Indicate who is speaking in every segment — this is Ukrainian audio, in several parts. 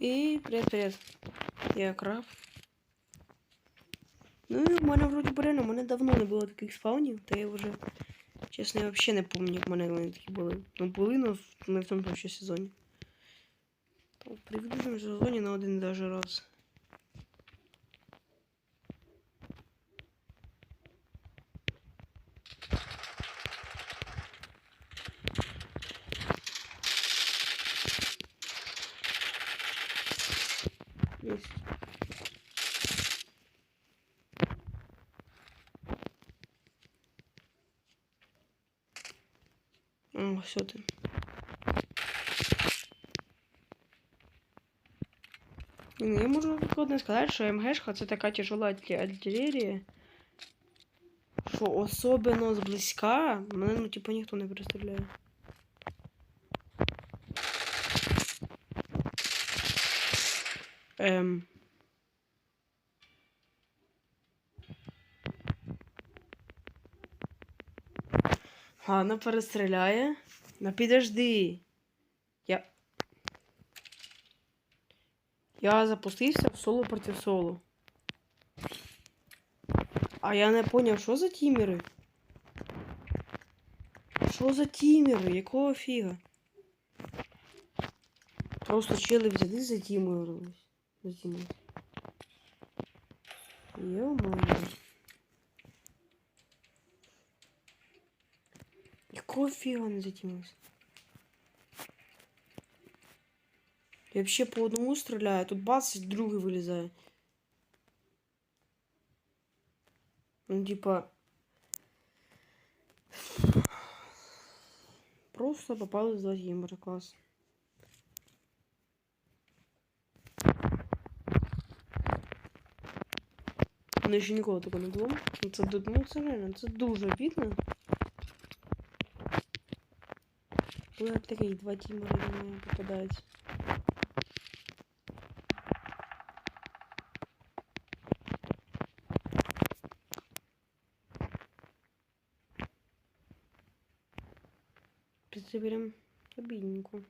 Speaker 1: І привіт-привіт. Я краб. Ну і в мене вроді реально, у мене давно не було таких спаунів, та я вже, чесно, я взагалі не пам'ятаю, як в мене вони такі були. Ну були, але не в тому ще сезоні. То в предыдущем сезоні на один даже раз. Есть. О, ты. Ну, я можу прикладно сказати, що МГшка це така тяжела артилерія, що особливо зблизька мене, ну, типу, ніхто не перестріляє. Ем. Ладно, перестріляє. Ну підожди. Я. Я запустився в соло проти соло. А я не поняв, що за тімери? Що за тімери? Якого фіга? Просто чели взяли за тімерились. За тімери. Ё-моё. Якого фіга не затімились? Я вообще по одному стреляю, тут бац, і другий вилізає. Ну, типа... Просто попали в два геймера, класс. Ну, ще ніколи такого не було. Ну, Це, ду- ну, це реально, це дуже обідно. Было три, два Тимура на меня попадать. Заберем обиднику.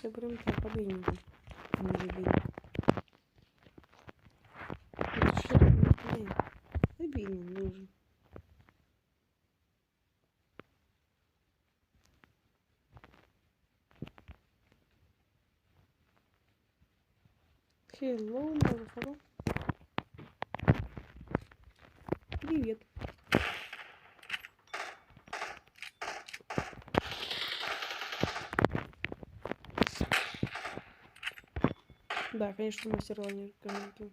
Speaker 1: все прям так победники. Может быть. Обильник нужен. Hello, конечно, мастер лайнер комментил.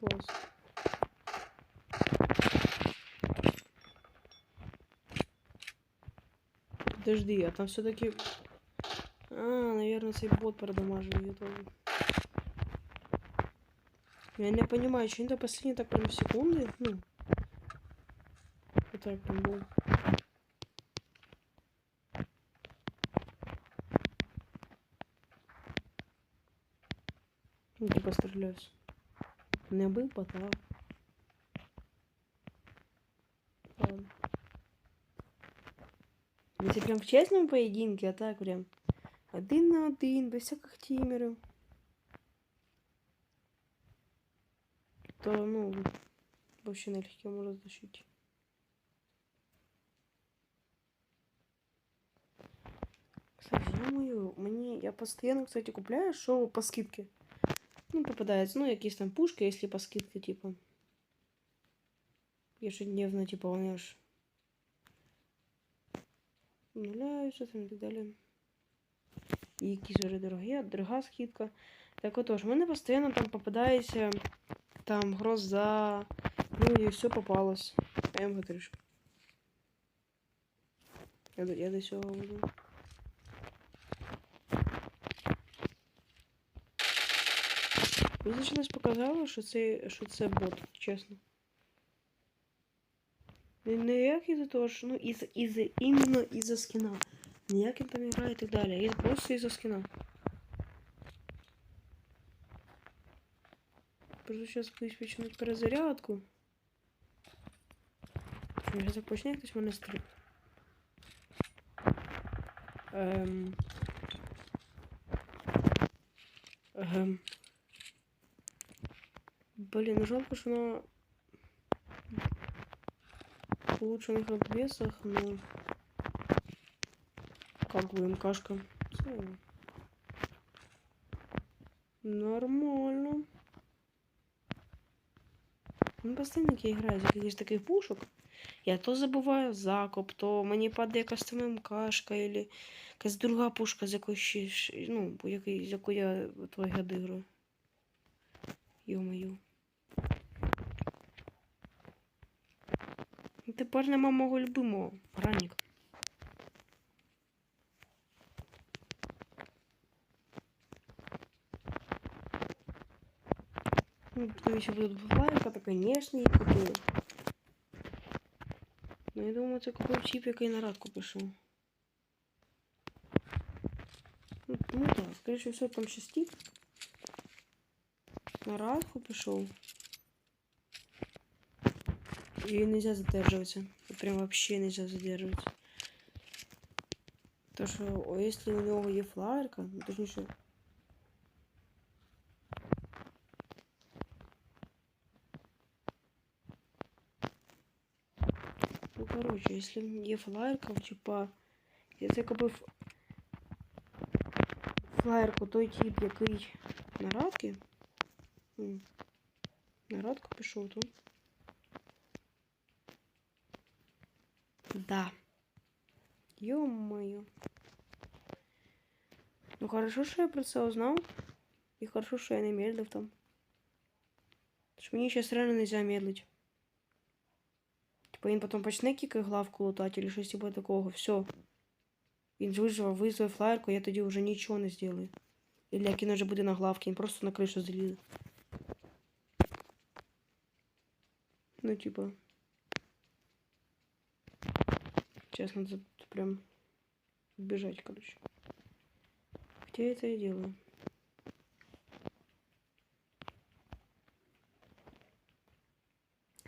Speaker 1: Класс. Подожди, а там все-таки... А, наверное, цей бот продамажил ее тоже. Я не понимаю, что это последние так прям секунды? Ну. Так прям был. Стреляюсь. Не был бота. Ладно. Если прям в честном поединке, а так прям один на один, без всяких тимерів. То, ну, вообще налегке можно защитить. Кстати, думаю, мені я постоянно, кстати, купляю шоу по скидке. Ну, попадается, ну, якісь там пушки, если по скидке, типа. Ежедневно, типа, вони ж обновляються там і так далі. І якісь вже дорогі, дорога скидка. Так отож, в мене постійно там попадається там гроза, ну і все попалось. МГ3. Я, я до цього веду. Мені зараз показало, що це, що це бот, чесно. Як із-за того, що, ну, із, із, іменно із-за скіна. Ніяк він там грає і так далі. І просто із-за скина. Просто зараз боюсь почнуть перезарядку. Якщо започне хтось мене стріл. Ем... Ем... Блин, ну жалко, что на улучшенных обвесах, но как бы МКшка. Нормально. Ну, постійно я граю з якихось таких пушок. Я то забуваю закоп, то мені падає якась там МКшка, або якась друга пушка, з якої ще, ну, який, з якої я твої годи граю. Йо-моє. Тепер нема мого любимого граніка. Ну, Потом еще будут бувайка, то конечно її купили. Ну, я думаю, це купив чіп, який на радку пішов. Ну, ну так, скоріше все, там шестик. На радку пішов. И нельзя задерживаться. Прям вообще нельзя задерживаться. То что, если у него є флайерка, ну точніше. Ну, короче, если є флайерка, типа, це купив флайерку той тип, який на радки. На радку пішов тут. Да. Ё-моё. Ну хорошо, що я про це узнав. І хорошо, що я не медлив там. Тож мені зараз реально нельзя медлить. Типа він потім почне кіки главку лутати, или щось типа такого. Все. Він вижив, визвав флаєрку, я тоді вже нічого не зроблю. Или як він вже буде на главці, він просто на кришу залізе. Ну, типа. Честно, это прям бежать, короче. Хотя я это и делаю.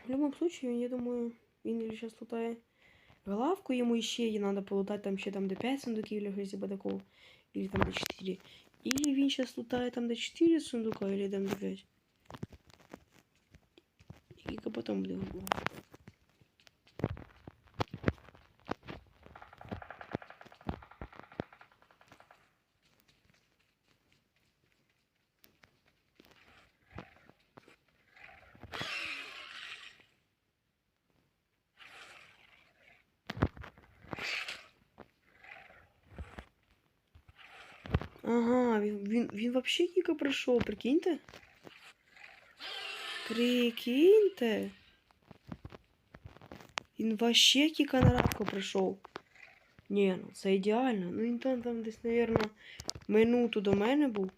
Speaker 1: В любом случае, я думаю, він или сейчас лутає главку, ему еще и надо полутать там ще там до 5 сундуків, или щось типа такого. Или там до 4. Или він сейчас лутає там до 4 сундука, или там до 5. И потом буде главка. Вообще тільки прийшов, прикиньте. Прикиньте. Він вообще тільки на радку прийшов. Ні, ну це ідеально. Ну він там, там десь, наверно, минуту до мене був.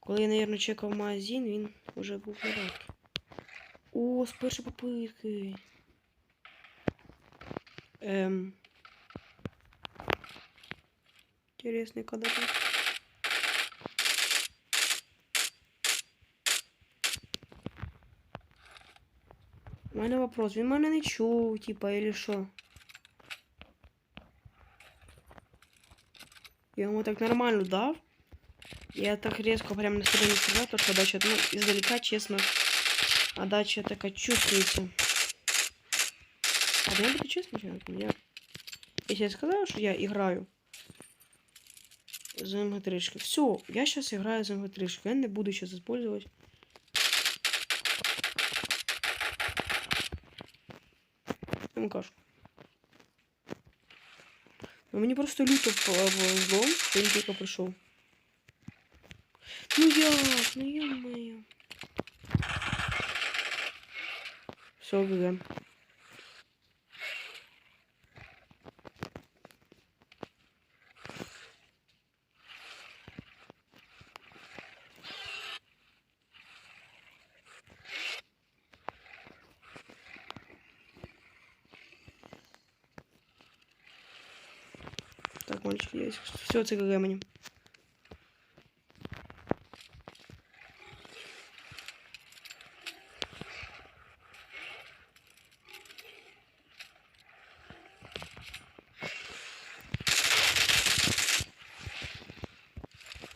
Speaker 1: Коли я, наверно, чекав магазин, він вже був на радці. О, з першої попитки. Ем. Интересный когда тут. Мене вопрос, він мене не чув, типа, или що? Я йому так нормально дав. Я так резко прям на себе не сказал, потому что ну, издалека, честно, а дача такая чувствуется. А я буду честно, я... Если я сказала, что я играю за МГ3. Все, я сейчас играю за МГ3. Я не буду сейчас использовать. МКшку. Но мені просто люто злом, що він тільки прийшов. Ну як, ну ё-моё. Все, ГГ. Так, мальчик, есть. Все, це ГГ мені.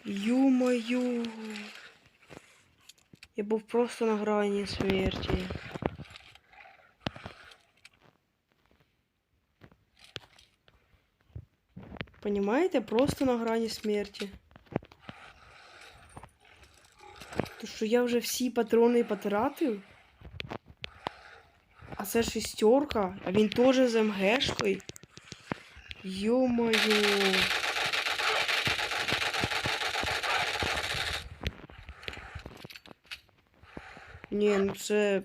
Speaker 1: Ё-моё. Я був просто на грані смерті. Понімаєте? Просто на грані смерті. То що я вже всі патрони потратив. А це шестерка, а він теж з МГшкою. Ё-моё. Ні, ну це.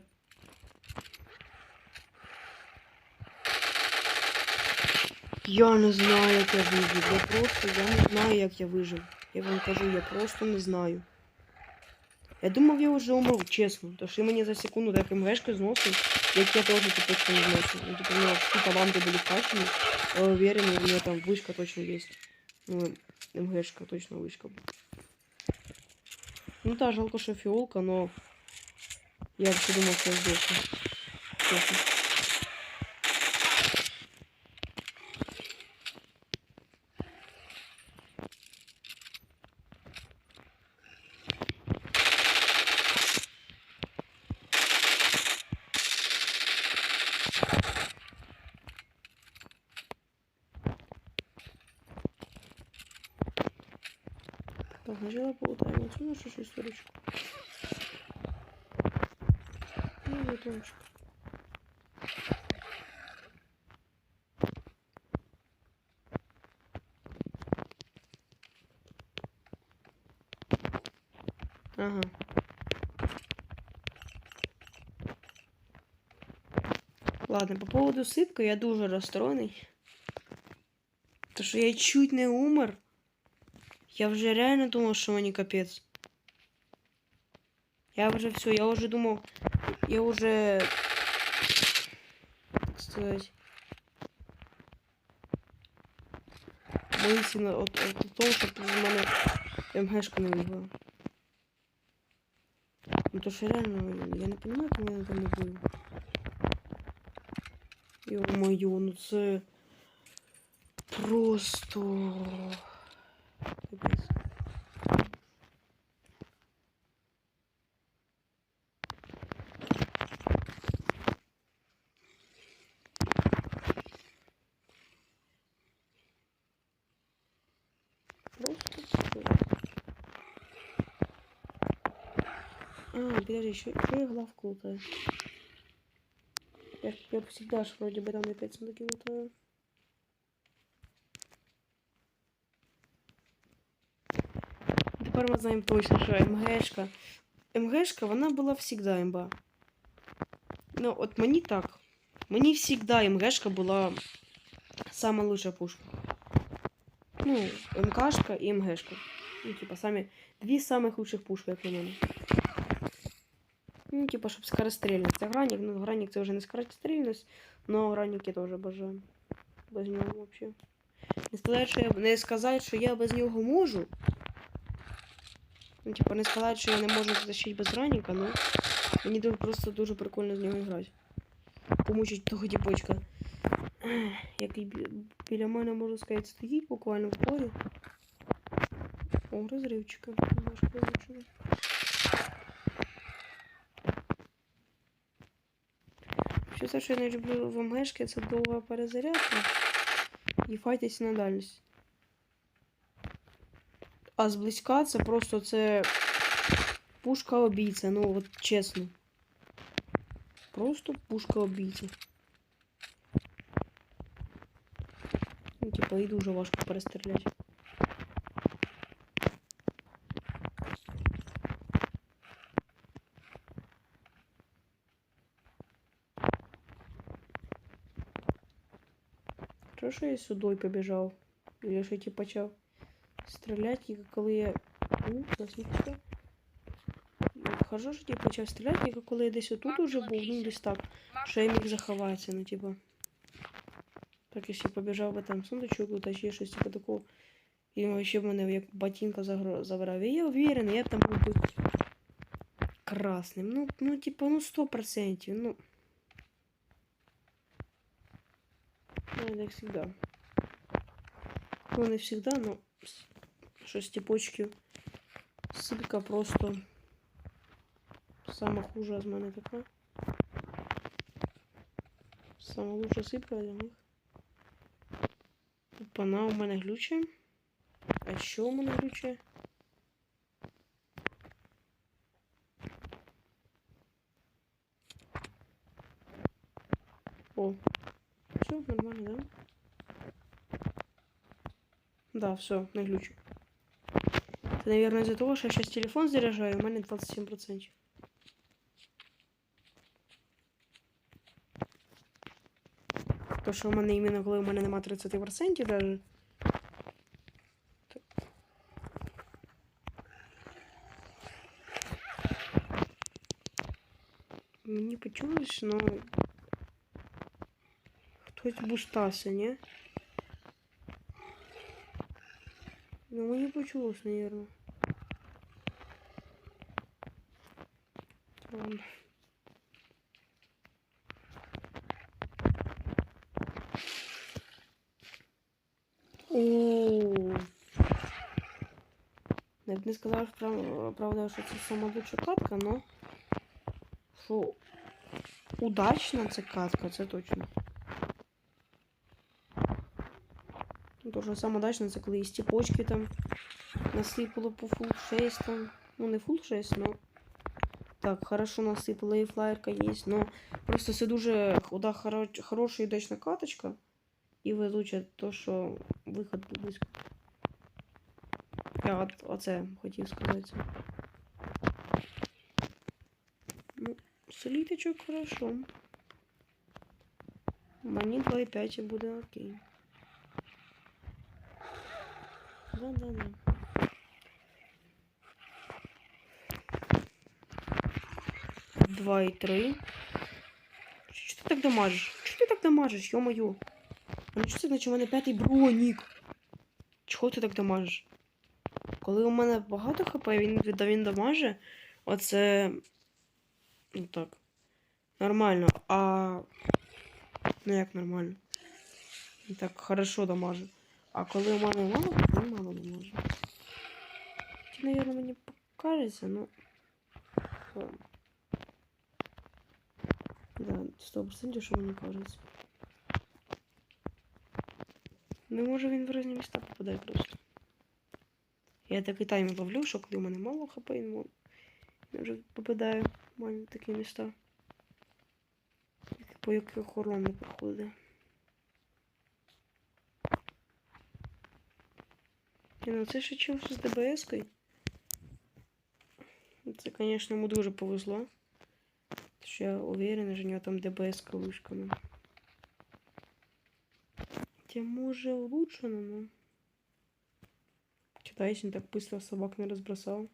Speaker 1: Я не знаю, як я вижив. Я просто я не знаю, як я вижив. Я вам кажу, я просто не знаю. Я думав, я вже умру, чесно. Тож і мені за секунду так МГшки зносив, як я теж типу, точно не зносив. Ну, типу, у мене всі таланти були вкачані, але уверен, у мене там вишка точно є. Ну, МГшка точно вишка. Ну та жалко, що фіолка, но я вообще думал, что я сдохну. Честно. Так, сначала полутаем отсюда что шестерочку. Ну, бутончик. Ага. Ладно, по поводу ситка я дуже розстроєний. То що я чуть не умер. Я вже реально думав, що мені капець. Я вже все, я вже думав, я уже, так сказать, боюся на- от, от, от того, щоб в мене МГшка не вибила. Ну то що реально, я не розумію, як мене там не було. Йо-моє, ну це просто... А, подожди, еще, еще и главку лутаю. Я, я всегда ж вроде бы там опять сундуки лутаю. Тепер ми знаємо точно, що МГшка. МГшка, вона була завжди імба. Ну, от мені так. Мені завжди МГшка була сама лучша пушка. Ну, МКшка і МГшка. Ну, типа, самі дві самих лучших пушки, як на мене. Ну, типа, щоб скорострільність. Це гранік, ну гранік це вже не скорострільність, но гранік я теж бажаю. Без нього взагалі. Не сказати, що я не сказати, що я без нього можу. Ну, типа, не сказати, що я не можу защити без граніка, ну мені дуже, просто дуже прикольно з нього грати. Помучить того діпочка. Який бі- біля мене, можна сказати, стоїть буквально в полі. О, розривчика. Немножко вилучено. Все, що я не люблю в МГшки, це довга перезарядка і файтись на дальність. А зблизька це просто це пушка обійця, ну от чесно. Просто пушка обійця. Ну, типа, і дуже важко перестріляти. Ж я сюди побіжав? Или що ті почав стріляти, і коли я. Ну, засвідчив. Хожу, що ті почав стріляти, і коли я десь отут уже був, ну десь так, що я міг заховатися, ну типа. Так, якщо побіжав би там сундучок, та ще щось типу такого. І він ще в мене як ботинка загро- забрав. І я уверен, я там був би красним. Ну, ну, типу, ну 100%. Ну. Ну, як завжди. Ну, не завжди, но щось типочки. Сипка просто. Сама хуже з мене така. Сама лучша сипка для них. Пана у мене глюче. А що у мене глюче? О, все нормально, да? Да, все, не глючу. Это, наверное, из-за того, что я сейчас телефон заряжаю, у мене 27%. То, що у мене іменно коли у мене нема 30% даже. то- Мені почулось, но хтось бустався, ні? Ну, мені почулось, наверное. О. Я б не сказав, прав- правда, що це сама лучша катка, но що удачна ця катка, це точно. Ну, То, що саме удачно, це коли і стіпочки там насипало по фул 6 там. Ну, не фул 6, но так, хорошо насипало і флаєрка є, но просто це дуже да, хоро- хороша і удачна каточка. І везуче то, що виход близько. Я оце хотів сказати. Ну, соліточок хорошо. Мені 2,5 буде окей. Да-да-да. Два і три. Чого ти так дамажиш? Чого ти так дамажиш, йо-моє? А ну що це значить у мене п'ятий бронік? Чого ти так дамажиш? Коли у мене багато хп, він, він дамаже, оце. Ну так. Нормально. А. Ну як нормально? Так хорошо дамаже. А коли у мене мало, він мало дамаже. Чи, наверное, мені покажеться, ну. ладно. Да, 100% що мені кажеться. Ну, може він в різні міста попадає просто. Я такий таймер ловлю, що коли у мене мало хп, мо- вже попадає в мене такі міста. По яких не проходить. ну це ще чув з ДБС-кою. Це, звісно, йому дуже повезло. Тому що я уверена, що у нього там ДБС крылышками. Хотя може улучшено, но... Читай, если он так быстро собак не разбросал.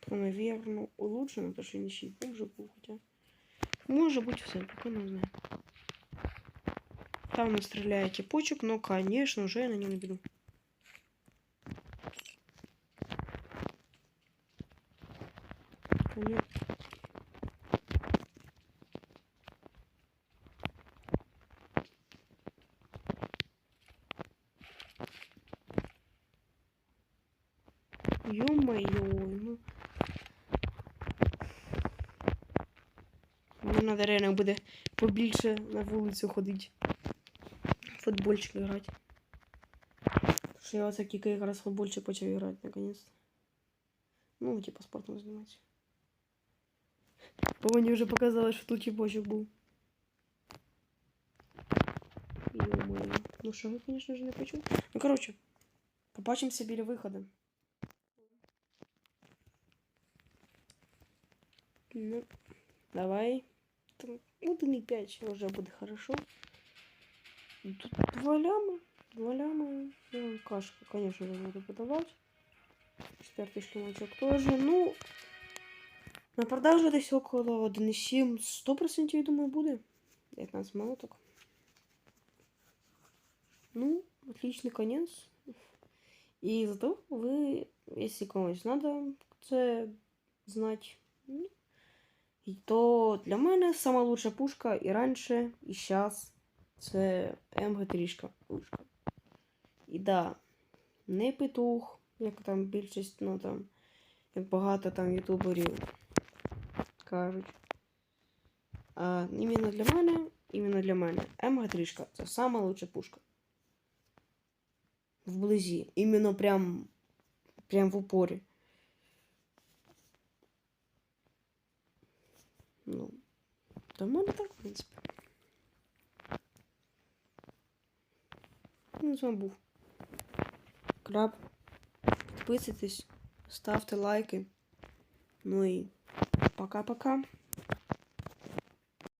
Speaker 1: То, наверное, улучшено, потому что не щит хуже был, хотя... Может быть, все, пока не знаю. Там он стреляет типочек, но, конечно, уже я на нем не беру. Конечно. Ё-моё, ну. Надо реально буде побільше на вулицю ходити. в Футбольчик грати. Тому що я оце тільки якраз в футбольчик почав грати, наконец. Ну, типа спортом займатися. Бо мені вже показали, що тут типочок був. Ё-моё. Ну що, я, конечно же, не почув. Ну, короче, побачимося біля виходу. Ну, давай. Там, ну, ты не 5 уже будет хорошо. Тут два ляма, два ляма. Ну, кашку, конечно, же, буду подавать. Четвертый шкемочек тоже. Ну, на продажу десь около 1,7, 100%, я думаю, будет. 19 молоток. Ну, отличный конец. И зато ви, якщо комусь треба це знать. Ну, то для меня самая лучшая пушка и раньше, и сейчас це МГ3 пушка. І да, не петух, як там більшість, ну там, як багато там ютуберів кажуть. А іменно для мене, іменно для мене МГ3 це сама лучша пушка. Вблизі. Іменно прям, прям в упорі. Ну, до мене так, в принципі. Ну, з вами був Краб. Підписуйтесь, ставте лайки. Ну і пока-пока.